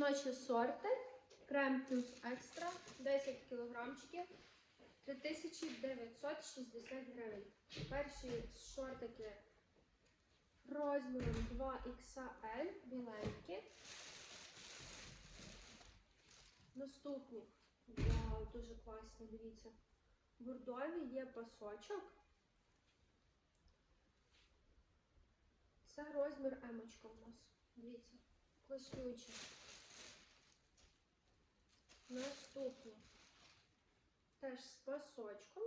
Жіночі сорти. Крем плюс екстра 10 кілограмчиків 3960 гривень. Перші шортики розміром 2XL біленькі. Наступні. Вау, дуже класні, дивіться. Бордові є пасочок. Це розмір емочка у нас. Дивіться. Класнючий. Наступні. Теж з пасочком.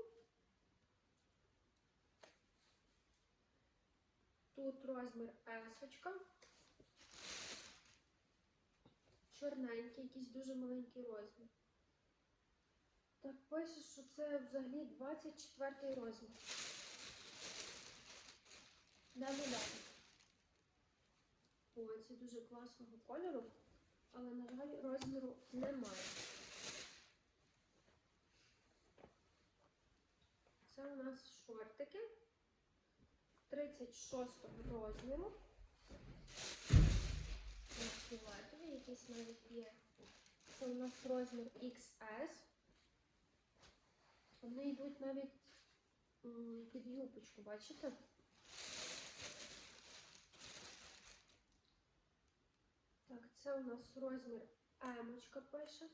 Тут розмір есочка. Чорненький, якийсь дуже маленький розмір. Так, пише, що це взагалі 24 розмір. Не гуляти. Ой, це дуже класного кольору, але, на жаль, розміру немає. Це у нас шортики 36 розміру. Ось якісь навіть є. Це у нас розмір XS. Вони йдуть навіть під юбочку, бачите? Так, це у нас розмір емочка пише.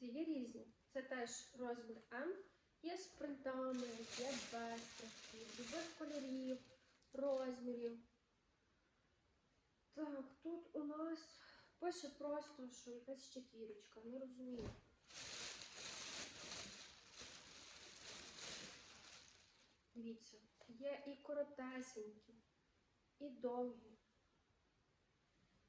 Дивіться, є різні. Це теж розмір М. Є з принтами, є без принтів, любих кольорів, розмірів. Так, тут у нас пише просто, що якась четвірочка, не розумію. Дивіться, є і коротесенькі, і довгі.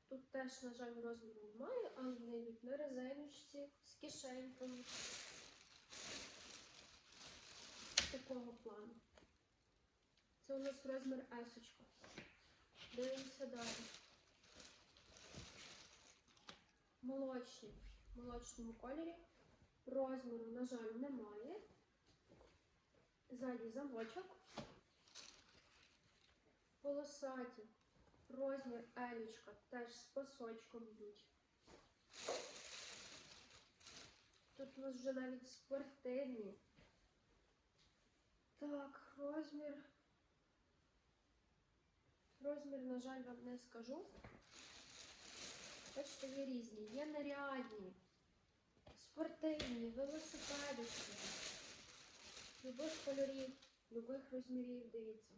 Тут теж, на жаль, розміру немає, але вони йдуть на резиночці з кишеньками. Такого плану. Це у нас розмір есочка. Дивимося далі. Молочний. В молочному кольорі. Розміру, на жаль, немає. Ззаді замочок. Полосаті. Розмір елічка теж з пасочком йдуть. Тут у нас вже навіть спортивні. Так, розмір. Розмір, на жаль, вам не скажу. Бачите, є різні. Є нарядні, спортивні, велосипедичні, любих кольорів, любих розмірів, дивіться.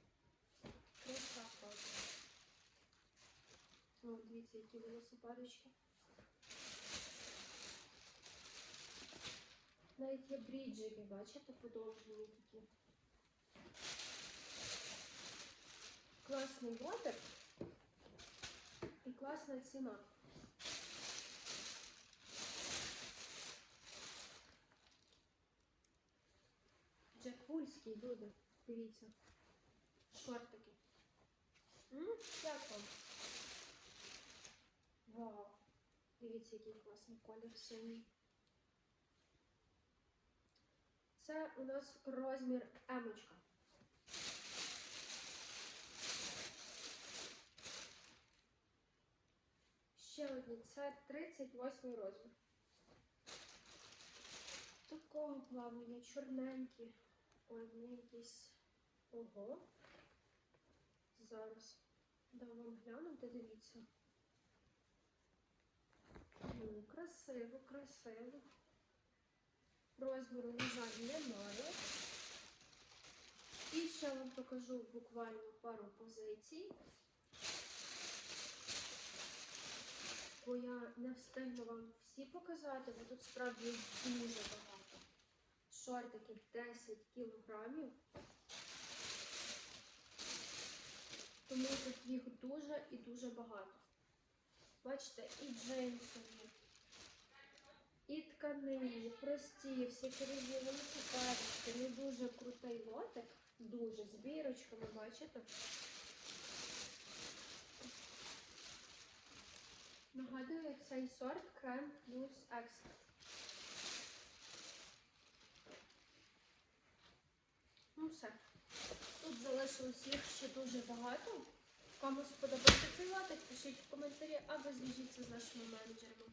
Краса просто. Дивіться, які велосипедички. Навіть є бріджики, бачите, подовжені такі. Класний ботик і класна ціна. Джекпульський люди, дивіться. Шортики. М, Як вам? Вау. Дивіться, який класний колір синій. Це у нас розмір емочка. Ще одні. Це 38 розмір. Такого плавлення, чорненькі. Ой, вони якісь. Ого. Зараз дам вам глянути, дивіться. Ну, красиво, красиво. Розміру, на жаль, немає. Ще вам покажу буквально пару позицій. Бо я не встигну вам всі показати, бо тут справді дуже багато. Шортики 10 кілограмів. Тому тут їх дуже і дуже багато. Бачите, і джинсові, і тканинні, прості, всякі різні велосипедики. Не дуже крутий лотик, дуже з бірочками, бачите? Нагадую, цей сорт крем плюс екстра. Ну все. Тут залишилось їх ще дуже багато. Кому сподобався цей лот, коментарі або зв'яжіться з нашими менеджерами.